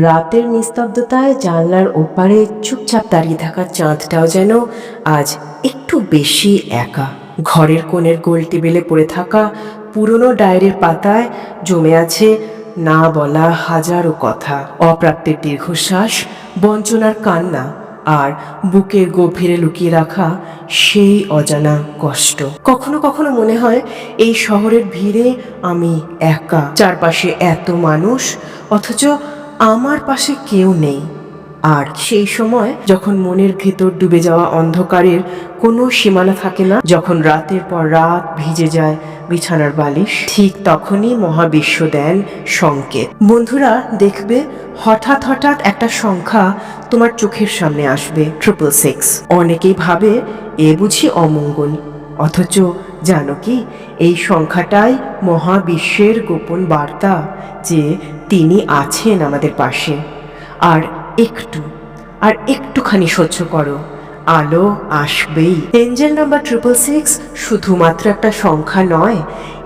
রাতের নিস্তব্ধতায় জানলার ওপারে চুপচাপ দাঁড়িয়ে থাকা চাঁদটাও যেন আজ একটু বেশি একা। ঘরের কোণের গোল টেবিলে পড়ে থাকা পুরনো ডায়েরির পাতায় জমে আছে না বলা হাজারো কথা। অপ্রাপ্তের দীর্ঘশ্বাস, বঞ্চনার কান্না আর বুকের গভীরে লুকিয়ে রাখা সেই অজানা কষ্ট। কখনো কখনো মনে হয় এই শহরের ভিড়ে আমি একা। চারপাশে এত মানুষ, অথচ আমার পাশে কেউ নেই। আর সেই সময় যখন মনের ভেতর ডুবে যাওয়া অন্ধকারের কোনো সীমানা থাকে না, যখন রাতের পর রাত ভিজে যায় বিছানার বালিশ, ঠিক তখনই মহাবিশ্ব দেন সংকেত। বন্ধুরা, দেখবে হঠাৎ হঠাৎ একটা সংখ্যা তোমার চোখের সামনে আসবে ট্রিপল সিক্স অনেকেই ভাবে, এ বুঝি অমঙ্গল। অথচ জানো কি? এই সংখ্যাটাই মহাবিশ্বের গোপন বার্তা যে তিনি আছেন আমাদের পাশে। আর একটু, আর একটুখানি সহ্য করো। আলো আসবেই। এঞ্জেল নাম্বার ট্রিপল সিক্স শুধুমাত্র একটা সংখ্যা নয়,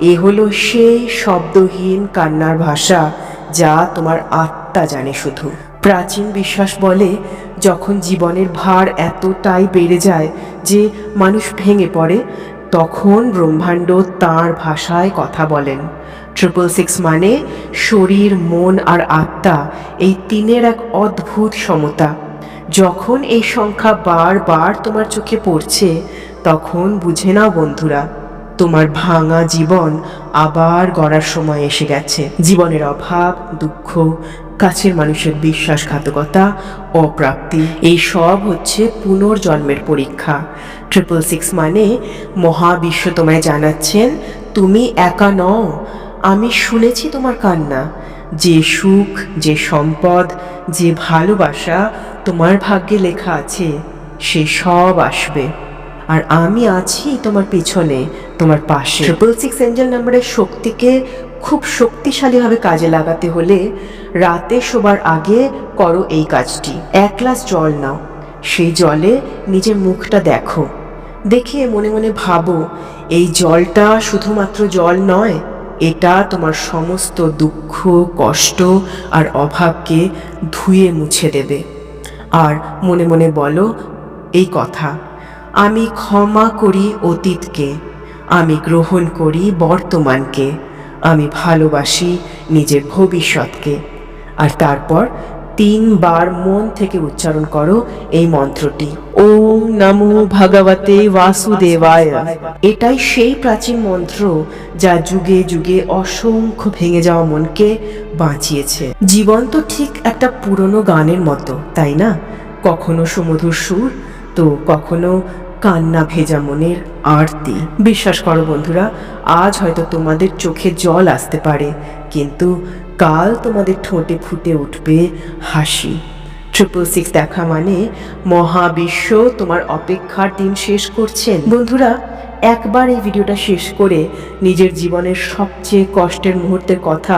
এ হলো সেই শব্দহীন কান্নার ভাষা যা তোমার আত্মা জানে শুধু। প্রাচীন বিশ্বাস বলে, যখন জীবনের ভার এতটাই বেড়ে যায় যে মানুষ ভেঙে পড়ে তখন ব্রহ্মাণ্ড তার ভাষায় কথা বলেন। ট্রিপল সিক্স মানে শরীর, মন আর আত্মা, এই তিনের এক অদ্ভুত সমতা। যখন এই সংখ্যা বারবার তোমার চোখে পড়ছে, তখন বুঝে নাও বন্ধুরা, তোমার ভাঙা জীবন আবার গড়ার সময় এসে গেছে। জীবনের অভাব, দুঃখ কাছের মানুষের বিশ্বাসঘাতকতা, অপ্রাপ্তি, এই সব হচ্ছে পুনর্জন্মের পরীক্ষা। ট্রিপল সিক্স মানে মহাবিশ্ব তোমায় জানাচ্ছেন, তুমি একা নও, আমি শুনেছি তোমার কান্না। যে সুখ, যে সম্পদ, যে ভালোবাসা তোমার ভাগ্যে লেখা আছে, সে সব আসবে। আর আমি আছি তোমার পিছনে, তোমার পাশে। ট্রিপল সিক্স এঞ্জেল নাম্বারের শক্তিকে খুব শক্তিশালীভাবে কাজে লাগাতে হলে রাতে শোবার আগে করো এই কাজটি। এক গ্লাস জল নাও। সেই জলে নিজের মুখটা দেখো। দেখে মনে মনে ভাবো, এই জলটা শুধুমাত্র জল নয়, এটা তোমার সমস্ত দুঃখ, কষ্ট আর অভাবকে ধুয়ে মুছে দেবে। আর মনে মনে বলো, এই কথা, আমি ক্ষমা করি অতীতকে, আমি গ্রহণ করি বর্তমানকে। আমি ভালোবাসি নিজের ভবিষ্যৎকে। আর তারপর তিনবার মন থেকে উচ্চারণ করো এই মন্ত্রটি। ওম নমো ভগবতে বাসুদেবায়। এটাই সেই প্রাচীন মন্ত্র যা যুগে যুগে অসংখ্য ভেঙে যাওয়া মনকে বাঁচিয়েছে। জীবন তো ঠিক একটা পুরনো গানের মতো, তাই না? কখনো সুমধুর সুর, তো কখনো কান্না ভেজা মনের আরতি। বিশ্বাস করো বন্ধুরা, আজ হয়তো তোমাদের চোখে জল আসতে পারে, কিন্তু কাল তোমাদের ঠোঁটে ফুটে উঠবে হাসি। ট্রিপল সিক্স দেখা মানে মহাবিশ্ব তোমার অপেক্ষার দিন শেষ করছেন। বন্ধুরা, একবার এই ভিডিওটা শেষ করে নিজের জীবনের সবচেয়ে কষ্টের মুহূর্তের কথা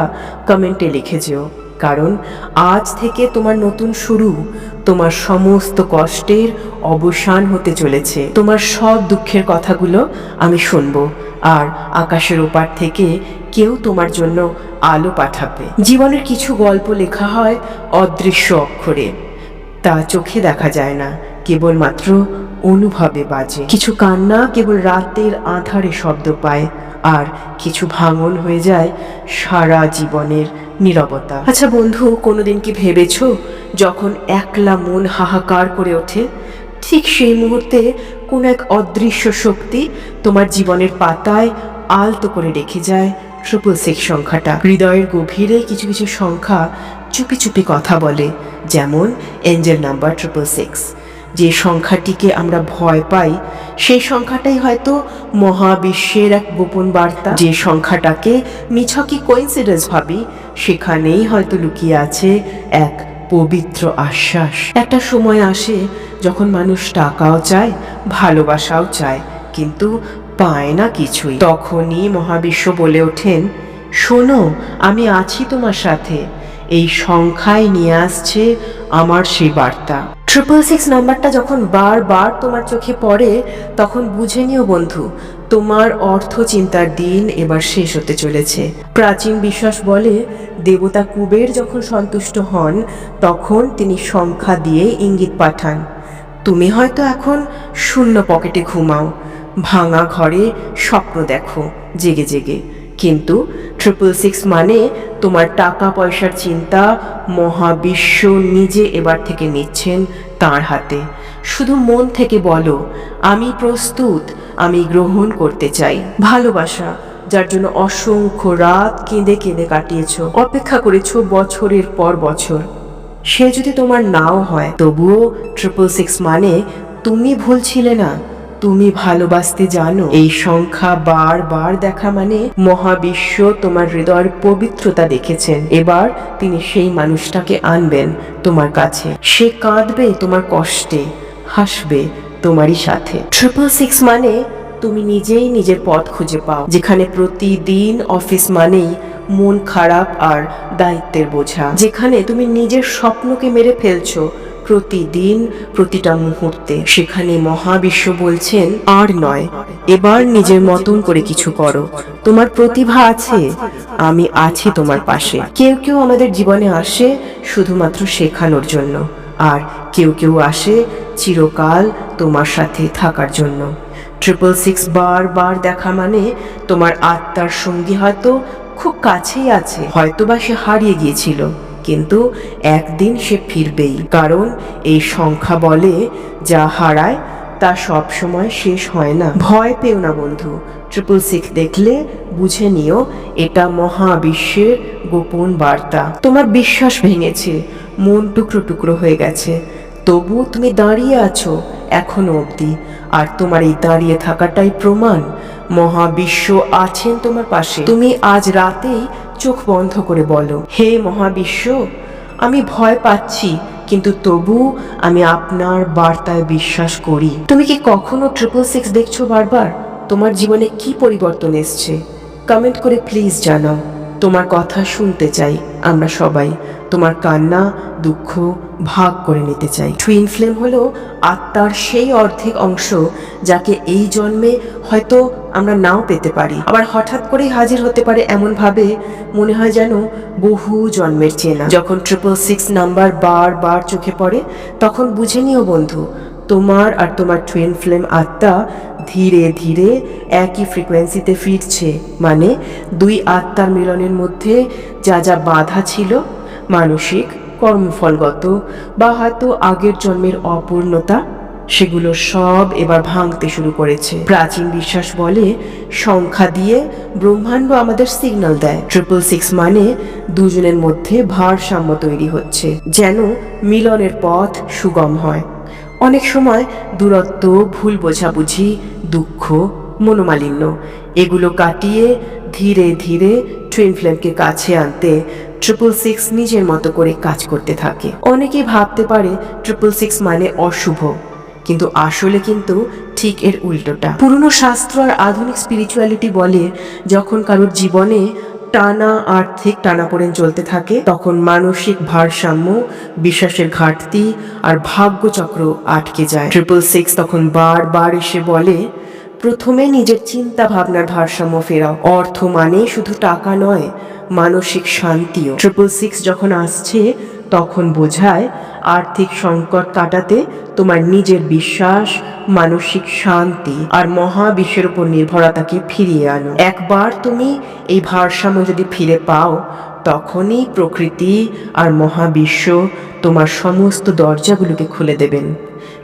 কমেন্টে লিখে যেও, কারণ আজ থেকে তোমার নতুন শুরু তোমার সমস্ত কষ্টের অবসান হতে চলেছে। তোমার সব দুঃখের কথাগুলো আমি শুনব, আর আকাশের ওপার থেকে কেউ তোমার জন্য আলো পাঠাবে। জীবনের কিছু গল্প লেখা হয় অদৃশ্য অক্ষরে, তা চোখে দেখা যায় না, কেবলমাত্র অনুভবে বাজে। কিছু কান্না কেবল রাতের আধারে শব্দ পায় আর কিছু ভাঙন হয়ে যায় সারা জীবনের নীরবতা। আচ্ছা বন্ধু, কোনোদিন কি ভেবেছো যখন একলা মন হাহাকার করে ওঠে, ঠিক সেই মুহূর্তে কোন এক অদৃশ্য শক্তি তোমার জীবনের পাতায় আলতো করে রেখে যায় ট্রিপল সিক্স সংখ্যাটা? হৃদয়ের গভীরে কিছু কিছু সংখ্যা চুপি চুপি কথা বলে, যেমন এঞ্জেল নাম্বার ট্রিপল সিক্স। যে সংখ্যাটিকে আমরা ভয় পাই, সেই সংখ্যাটাই হয়তো মহাবিশ্বের এক গোপন বার্তা। যে সংখ্যাটাকে মিছকি কোইন্সিডেন্স ভাবি, সেখানেই হয়তো লুকিয়ে আছে এক পবিত্র আশ্বাস। একটা সময় আসে যখন মানুষ টাকাও চায়, ভালোবাসাও চায়, কিন্তু পায় না কিছুই। তখনই মহাবিশ্ব বলে ওঠেন, শোনো, আমি আছি তোমার সাথে। এই সংখ্যায় নিয়ে আসছে আমার সেই বার্তা। ট্রিপল সিক্স নাম্বারটা যখন বারবার তোমার চোখে পড়ে, তখন বুঝে নিও বন্ধু, তোমার অর্থ চিন্তার দিন এবার শেষ হতে চলেছে। প্রাচীন বিশ্বাস বলে, দেবতা কুবের যখন সন্তুষ্ট হন, তখন তিনি সংখ্যা দিয়ে ইঙ্গিত পাঠান। তুমি হয়তো এখন শূন্য পকেটে ঘুমাও, ভাঙা ঘরে স্বপ্ন দেখো, জেগে জেগে। কিন্তু ট্রিপল সিক্স মানে তোমার টাকা পয়সার চিন্তা, মহাবিশ্ব নিজে এবার থেকে নিচ্ছেন তার হাতে। শুধু মন থেকে বলো, আমি প্রস্তুত, আমি গ্রহণ করতে চাই। ভালোবাসা, যার জন্য অসংখ্য রাত কেঁদে কেঁদে কাটিয়েছ, অপেক্ষা করেছ বছরের পর বছর। সে যদি তোমার নাও হয়, তবুও ট্রিপল সিক্স মানে তুমি ভুল ছিলে না। তুমি ভালোবাসতে জানো। এই সংখ্যা বারবার দেখা মানে মহাবিশ্ব তোমার হৃদয়ের পবিত্রতা দেখেছেন। এবার তিনি সেই মানুষটাকে আনবেন তোমার কাছে। সে কাঁদবে তোমার কষ্টে, হাসবে তোমারই সাথে। ট্রিপল সিক্স মানে তুমি নিজেই নিজের পথ খুঁজে পাও, যেখানে প্রতিদিন অফিস মানেই মন খারাপ আর দায়িত্বের বোঝা। যেখানে তুমি নিজের স্বপ্নকে মেরে ফেলছো প্রতিদিন প্রতিটা মুহূর্তে সেখানে মহাবিশ্ব বলছেন, আর নয়, এবার নিজের মতন করে কিছু করো। তোমার প্রতিভা আছে, আমি আছি তোমার পাশে। কেউ কেউ আমাদের জীবনে আসে শুধুমাত্র শেখানোর জন্য। আর কেউ কেউ আসে চিরকাল তোমার সাথে থাকার জন্য। ট্রিপল সিক্স বার বার দেখা মানে তোমার আত্মার সঙ্গী হয়তো খুব কাছেই আছে হয়তো বা সে হারিয়ে গিয়েছিল। কিন্তু একদিন সে ফিরবেই। কারণ এই সংখ্যা বলে, যা হারায়, তা সব সময় শেষ হয় না। ভয় পেও না বন্ধু ট্রিপল সিক্স দেখলে বুঝে নিও, এটা মহাবিশ্বের গোপন বার্তা। তোমার বিশ্বাস ভেঙেছে, মন টুকরো টুকরো হয়ে গেছে। তবু তুমি দাঁড়িয়ে আছো, এখনও অবধি। আর তোমার এই দাঁড়িয়ে থাকাটাই প্রমাণ, মহাবিশ্ব আছেন তোমার পাশে। তুমি আজ রাতেই চোখ বন্ধ করে বলো, হে মহাবিশ্ব, আমি ভয় পাচ্ছি, কিন্তু তবু আমি আপনার বার্তায় বিশ্বাস করি। তুমি কি কখনো ট্রিপল সিক্স দেখছ বারবার? তোমার জীবনে কি পরিবর্তন এসছে? কমেন্ট করে প্লিজ জানাও। তোমার কথা শুনতে চাই আমরা সবাই। তোমার কান্না, দুঃখ ভাগ করে নিতে চাই। টুইন ফ্লেম হলো আত্মার সেই অর্ধেক অংশ যাকে এই জন্মে হয়তো আমরা নাও পেতে পারি। আবার হঠাৎ করেই হাজির হতে পারে এমন ভাবে মনে হয় যেন বহু জন্মের চেনা। যখন ট্রিপল সিক্স নাম্বার বার বার চোখে পড়ে, তখন বুঝে নিও বন্ধু, তোমার আর তোমার টুইন ফ্লেম আত্মা ধীরে ধীরে একই ফ্রিকোয়েন্সিতে ফিরছে। মানে দুই আত্মার মিলনের মধ্যে যা যা বাধা ছিল, মানসিক কর্মফলগত বা হয়তো আগের জন্মের অপূর্ণতা সেগুলো সব এবার ভাঙতে শুরু করেছে। প্রাচীন বিশ্বাস বলে, সংখ্যা দিয়ে ব্রহ্মাণ্ড আমাদের সিগন্যাল দেয়। ট্রিপল সিক্স মানে দুজনের মধ্যে ভারসাম্য তৈরি হচ্ছে, যেন মিলনের পথ সুগম হয়। অনেক সময় দূরত্ব, ভুল বোঝাবুঝি, দুঃখ, মনোমালিন্য, এগুলো কাটিয়ে ধীরে ধীরে টুইন ফ্লেমকে কাছে আনতে ট্রিপল সিক্স নিজের মতো করে কাজ করতে থাকে। অনেকেই ভাবতে পারে ট্রিপল সিক্স মানে অশুভ। কিন্তু আসলে কিন্তু ঠিক এর উল্টোটা। পুরনো শাস্ত্র আর আধুনিক স্পিরিচুয়ালিটি বলে, যখন কারোর জীবনে টানা আর্থিক টানাপোড়েন চলতে থাকে, তখন মানসিক ভারসাম্য, বিশ্বাসের ঘাটতি আর ভাগ্যচক্র আটকে যায়। ট্রিপল সিক্স তখন বারবার এসে বলে, প্রথমে নিজের চিন্তা ভাবনার ভারসাম্য ফেরাও। অর্থ মানে শুধু টাকা নয়, মানসিক শান্তিও। ট্রিপল সিক্স যখন আসছে, তখন বোঝায় আর্থিক সংকট কাটাতে তোমার নিজের বিশ্বাস, মানসিক শান্তি আর মহাবিশ্বের উপর নির্ভরতাকে ফিরিয়ে আনো। একবার তুমি এই ভারসাম্য যদি ফিরে পাও, তখনই প্রকৃতি আর মহাবিশ্ব তোমার সমস্ত দরজাগুলোকে খুলে দেবেন।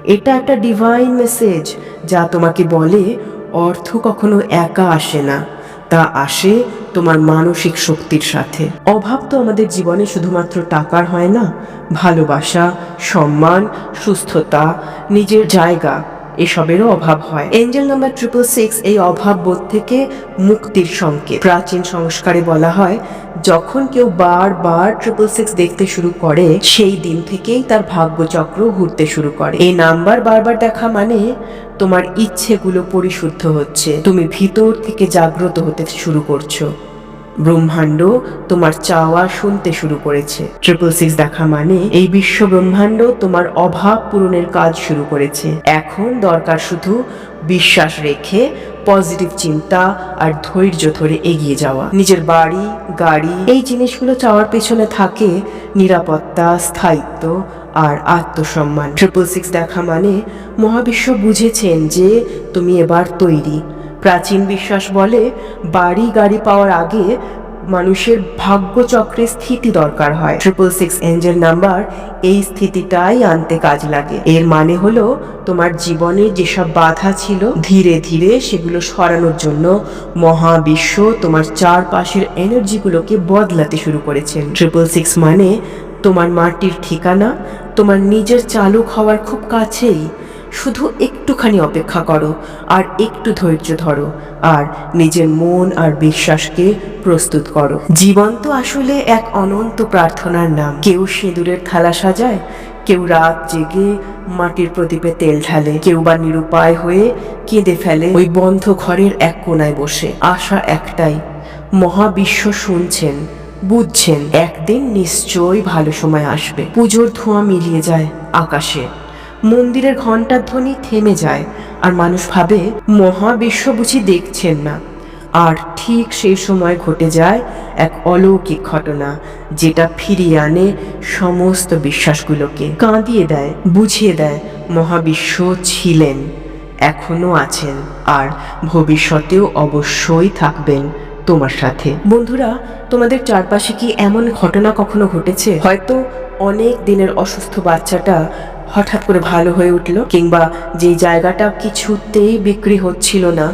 এটা একটা ডিভাইন মেসেজ যা তোমাকে বলে অর্থ কখনো একা আসে না। তা আসে তোমার মানসিক শক্তির সাথে। অভাব তো আমাদের জীবনে শুধুমাত্র টাকার হয় না, ভালোবাসা, সম্মান, সুস্থতা, নিজের জায়গা এসবেরও অভাব হয়। এঞ্জেল নাম্বার ট্রিপল সিক্স এই অভাব বোধ থেকে মুক্তির সংকেত। প্রাচীন সংস্কারে বলা হয়, যখন কেউ বারবার ট্রিপল সিক্স দেখতে শুরু করে, সেই দিন থেকেই তার ভাগ্যচক্র ঘুরতে শুরু করে। এই নাম্বার বারবার দেখা মানে তোমার ইচ্ছেগুলো পরিশুদ্ধ হচ্ছে। তুমি ভিতর থেকে জাগ্রত হতে শুরু করছ। ব্রহ্মাণ্ড তোমার চাওয়া শুনতে শুরু করেছে। ট্রিপল সিক্স দেখা মানে এই বিশ্ব ব্রহ্মাণ্ড তোমার অভাব পূরণের কাজ শুরু করেছে। এখন দরকার শুধু বিশ্বাস রেখে পজিটিভ চিন্তা আর ধৈর্য ধরে এগিয়ে যাওয়া। নিজের বাড়ি, গাড়ি, এই জিনিসগুলো চাওয়ার পেছনে থাকে নিরাপত্তা, স্থায়িত্ব আর আত্মসম্মান। ট্রিপল সিক্স দেখা মানে মহাবিশ্ব বুঝেছেন যে তুমি এবার তৈরি। প্রাচীন বিশ্বাস বলে, বাড়ি গাড়ি পাওয়ার আগে মানুষের ভাগ্যচক্রে স্থিতি দরকার হয়। ট্রিপল সিক্স এঞ্জেল নাম্বার এই স্থিতিটাই আনতে কাজ লাগে। এর মানে হলো, তোমার জীবনে যেসব বাধা ছিল, ধীরে ধীরে সেগুলো সরানোর জন্য মহাবিশ্ব তোমার চারপাশের এনার্জিগুলোকে বদলাতে শুরু করেছেন। ট্রিপল সিক্স মানে তোমার মাটির ঠিকানা, তোমার নিজের চালক হওয়ার খুব কাছেই। শুধু একটুখানি অপেক্ষা করো আর একটু ধৈর্য ধরো আর নিজের মন আর বিশ্বাসকে প্রস্তুত করো। জীবন তো আসলে এক অনন্ত প্রার্থনার নাম। কেউ সিঁদুরের থালা সাজায়, কেউ রাত জেগে মাটির প্রদীপে তেল ঢালে, কেউ বা নিরুপায় হয়ে কেঁদে ফেলে, ওই বন্ধ ঘরের এক কোনায় বসে। আশা একটাই, মহাবিশ্ব শুনছেন, বুঝছেন, একদিন নিশ্চয়ই ভালো সময় আসবে। পুজোর ধোঁয়া মিলিয়ে যায় আকাশে। মন্দিরের ঘণ্টার ধ্বনি থেমে যায়, আর মানুষ ভাবে মহাবিশ্ব বুঝি দেখছেন না। আর ঠিক সেই সময় ঘটে যায় এক অলৌকিক ঘটনা, যেটা ফিরিয়ে আনে সমস্ত বিশ্বাসগুলোকে। কাঁদিয়ে দেয়, বুঝিয়ে দেয়, মহাবিশ্ব ছিলেন এখনও আছেন, আর ভবিষ্যতেও অবশ্যই থাকবেন তোমার সাথে। বন্ধুরা, তোমাদের চারপাশে কি এমন ঘটনা কখনো ঘটেছে? হয়তো অনেক দিনের অসুস্থ বাচ্চাটা হঠাৎ করে ভালো হয়ে উঠল, কিংবা যে জায়গাটা কিছুতেই বিক্রি হচ্ছিল না,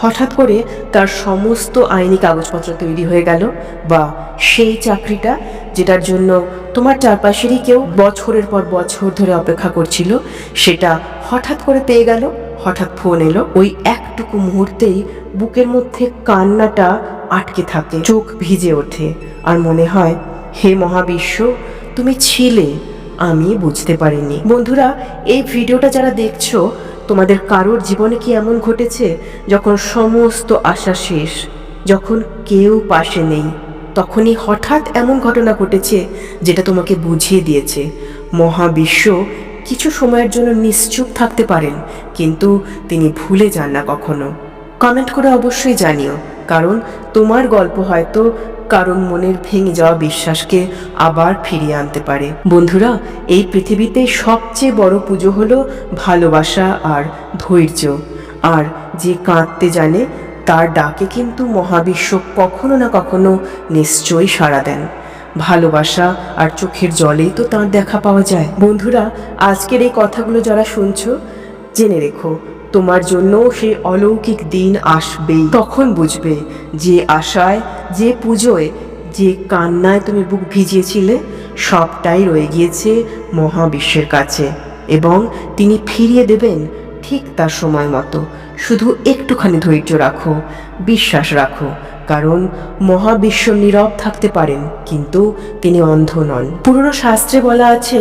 হঠাৎ করে তার সমস্ত আইনি কাগজপত্র তৈরি হয়ে গেল, বা সেই চাকরিটা যেটার জন্য তোমার চারপাশেরই কেউ বছরের পর বছর ধরে অপেক্ষা করছিল, সেটা হঠাৎ করে পেয়ে গেল, হঠাৎ ফোন এলো, ওই একটুকু মুহূর্তেই বুকের মধ্যে কান্নাটা আটকে থাকে, চোখ ভিজে ওঠে, আর মনে হয়, হে মহাবিশ্ব, তুমি ছিলে। আমি বুঝতে পারিনি। বন্ধুরা, এই ভিডিওটা যারা দেখছ, তোমাদের কারোর জীবনে কি এমন ঘটেছে যখন সমস্ত আশা শেষ, যখন কেউ পাশে নেই? তখনই হঠাৎ এমন ঘটনা ঘটেছে যেটা তোমাকে বুঝিয়ে দিয়েছে। মহাবিশ্ব কিছু সময়ের জন্য নিশ্চুপ থাকতে পারেন, কিন্তু তিনি ভুলে যান না কখনো। কমেন্ট করে অবশ্যই জানিও, কারণ তোমার গল্প হয়তো কারণ মনের ভেঙে যাওয়া বিশ্বাসকে আবার ফিরিয়ে আনতে পারে। বন্ধুরা, এই পৃথিবীতে সবচেয়ে বড় পুজো হলো ভালোবাসা আর ধৈর্য। আর যে কাঁদতে জানে, তার ডাকে কিন্তু মহাবিশ্ব কখনো না কখনো নিশ্চয়ই সাড়া দেন। ভালোবাসা আর চোখের জলেই তো তার দেখা পাওয়া যায়। বন্ধুরা, আজকের এই কথাগুলো যারা শুনছো, জেনে রেখো তোমার জন্য সে অলৌকিক দিন আসবেই। তখন বুঝবে যে আশায়, যে পুজোয়, যে কান্নায় তুমি বুক ভিজিয়েছিলে, সবটাই রয়ে গিয়েছে মহাবিশ্বের কাছে। এবং তিনি ফিরিয়ে দেবেন ঠিক তার সময় মতো। শুধু একটুখানি ধৈর্য রাখো, বিশ্বাস রাখো, কারণ মহাবিশ্ব নীরব থাকতে পারেন, কিন্তু তিনি অন্ধ নন। পুরনো শাস্ত্রে বলা আছে,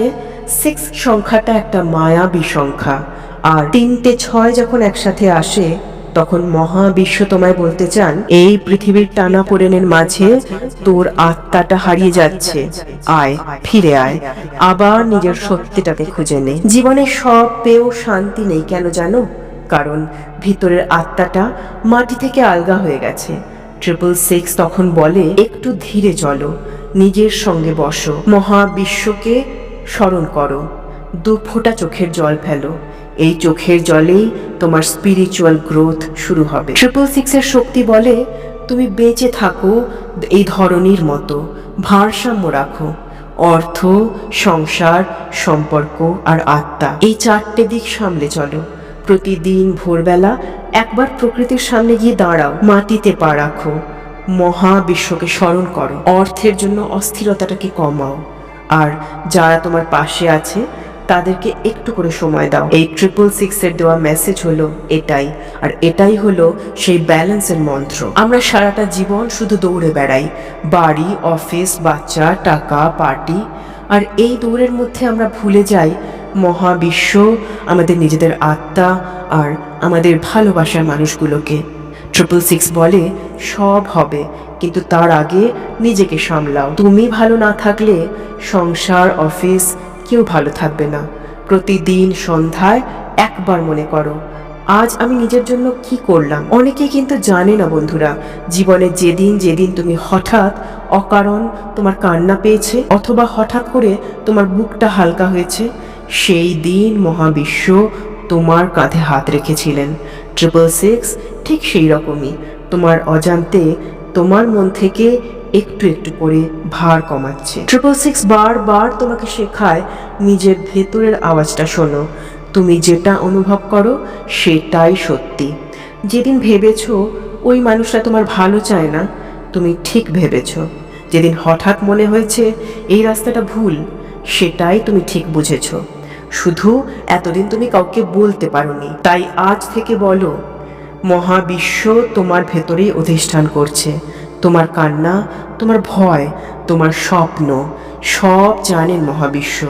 সিক্স সংখ্যাটা একটা মায়াবী সংখ্যা। আর তিনটে ছয় যখন একসাথে আসে, তখন মহাবিশ্ব তোমায় বলতে চান, এই পৃথিবীর টানা পোড়েনের মাঝে তোর আত্মাটা হারিয়ে যাচ্ছে। আয়, ফিরে আয়। আবার নিজের সত্যিটাকে খুঁজে নে। জীবনে সব পেয়েও শান্তি নেই কেন জানো? কারণ ভিতরের আত্মাটা মাটি থেকে আলগা হয়ে গেছে। ট্রিপল সিক্স তখন বলে, একটু ধীরে চলো, নিজের সঙ্গে বসো। মহাবিশ্বকে স্মরণ করো। দু ফোঁটা চোখের জল ফেলো। এই চোখের জলেই তোমার স্পিরিচুয়াল গ্রোথ শুরু হবে। ট্রিপল সিক্সের শক্তি বলে, তুমি বেঁচে থাকো এই ধরনের মতো, ভারসাম্য রাখো, অর্থ, সংসার, সম্পর্ক আর আত্মা। এই চারটে দিক সামলে চলো। প্রতিদিন ভোরবেলা একবার প্রকৃতির সামনে গিয়ে দাঁড়াও। মাটিতে পা রাখো। মহাবিশ্বকে স্মরণ করো। অর্থের জন্য অস্থিরতাটাকে কমাও। আর যারা তোমার পাশে আছে তাদেরকে একটু করে সময় দাও। এই ট্রিপল সিক্সের দেওয়া মেসেজ হলো এটাই, আর এটাই হলো সেই ব্যালেন্সের মন্ত্র। আমরা সারাটা জীবন শুধু দৌড়ে বেড়াই, বাড়ি অফিস বাচ্চা, টাকা পার্টি আর এই দৌড়ের মধ্যে আমরা ভুলে যাই মহাবিশ্ব, আমাদের নিজেদের আত্মা, আর আমাদের ভালোবাসার মানুষগুলোকে। ট্রিপল সিক্স বলে, সব হবে, কিন্তু তার আগে নিজেকে সামলাও। তুমি ভালো না থাকলে সংসার অফিস কেউ ভালো থাকবে না। প্রতিদিন সন্ধ্যায় একবার মনে করো, আজ আমি নিজের জন্য কি করলাম? অনেকে কিন্তু জানে না বন্ধুরা, জীবনে যেদিন যেদিন তুমি হঠাৎ অকারণ তোমার কান্না পেয়েছে অথবা হঠাৎ করে তোমার বুকটা হালকা হয়েছে, সেই দিন মহাবিশ্ব তোমার কাঁধে হাত রেখেছিলেন। ট্রিপল সিক্স ঠিক সেই রকমই। তোমার অজান্তে তোমার মন থেকে একটু একটু করে ভার কমাচ্ছে। ট্রিপল সিক্স বারবার তোমাকে শেখায় নিজের ভেতরের আওয়াজটা শোনো। তুমি যেটা অনুভব করো, সেটাই সত্যি। যেদিন ভেবেছ ওই মানুষটা তোমার ভালো চায় না, তুমি ঠিক ভেবেছ। যেদিন হঠাৎ মনে হয়েছে এই রাস্তাটা ভুল, সেটাই তুমি ঠিক বুঝেছ। শুধু এতদিন তুমি কাউকে বলতে পারোনি। তাই আজ থেকে বলো, মহাবিশ্ব তোমার ভেতরেই অধিষ্ঠান করছে। তোমার কান্না, তোমার ভয়, তোমার স্বপ্ন, সব জানেন মহাবিশ্ব।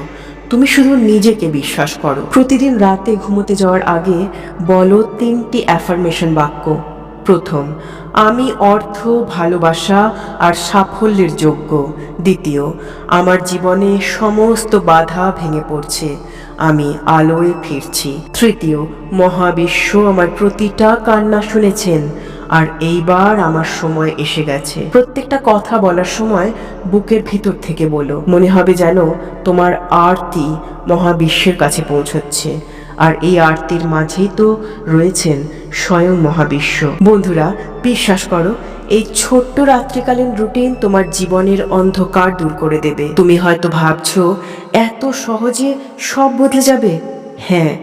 তুমি শুধু নিজেকে বিশ্বাস করো। প্রতিদিন রাতে ঘুমোতে যাওয়ার আগে বলো তিনটি অ্যাফার্মেশন বাক্য। প্রথম, আমি অর্থ, ভালোবাসা আর সাফল্যের যোগ্য। দ্বিতীয়, আমার জীবনে সমস্ত বাধা ভেঙে পড়ছে। আমি আলোয় ফিরছি। তৃতীয়, মহাবিশ্ব আমার প্রতিটা কান্না শুনেছেন। আর এইবার আমার সময় এসে গেছে। প্রত্যেকটা কথা বলার সময় বুকের ভিতর থেকে বলো। মনে হবে যেন তোমার আরতি মহাবিশ্বের কাছে পৌঁছচ্ছে। আর এই আরতির মাঝেই তো রয়েছেন স্বয়ং মহাবিশ্ব। বন্ধুরা, বিশ্বাস করো, এই ছোট্ট রাত্রিকালীন রুটিন তোমার জীবনের অন্ধকার দূর করে দেবে। তুমি হয়তো ভাবছ, এত সহজে সব বদলে যাবে? হ্যাঁ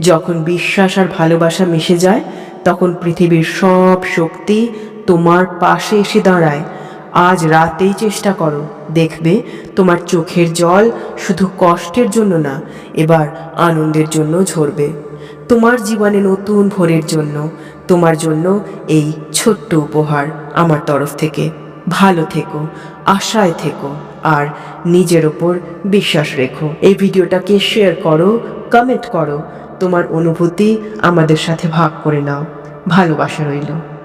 যখন বিশ্বাস আর ভালোবাসা মিশে যায় তখন পৃথিবীর সব শক্তি তোমার পাশে এসে দাঁড়ায়। আজ রাতেই চেষ্টা করো। দেখবে, তোমার চোখের জল শুধু কষ্টের জন্য না, এবার আনন্দের জন্য ঝরবে। তোমার জীবনে নতুন ভোরের জন্য, তোমার জন্য এই ছোট্ট উপহার আমার তরফ থেকে। ভালো থেকো, আশায় থেকো, আর নিজের ওপর বিশ্বাস রেখো। এই ভিডিওটাকে শেয়ার করো কমেন্ট করো। তোমার অনুভূতি আমাদের সাথে ভাগ করে নাও। ভালোবাসা রইল।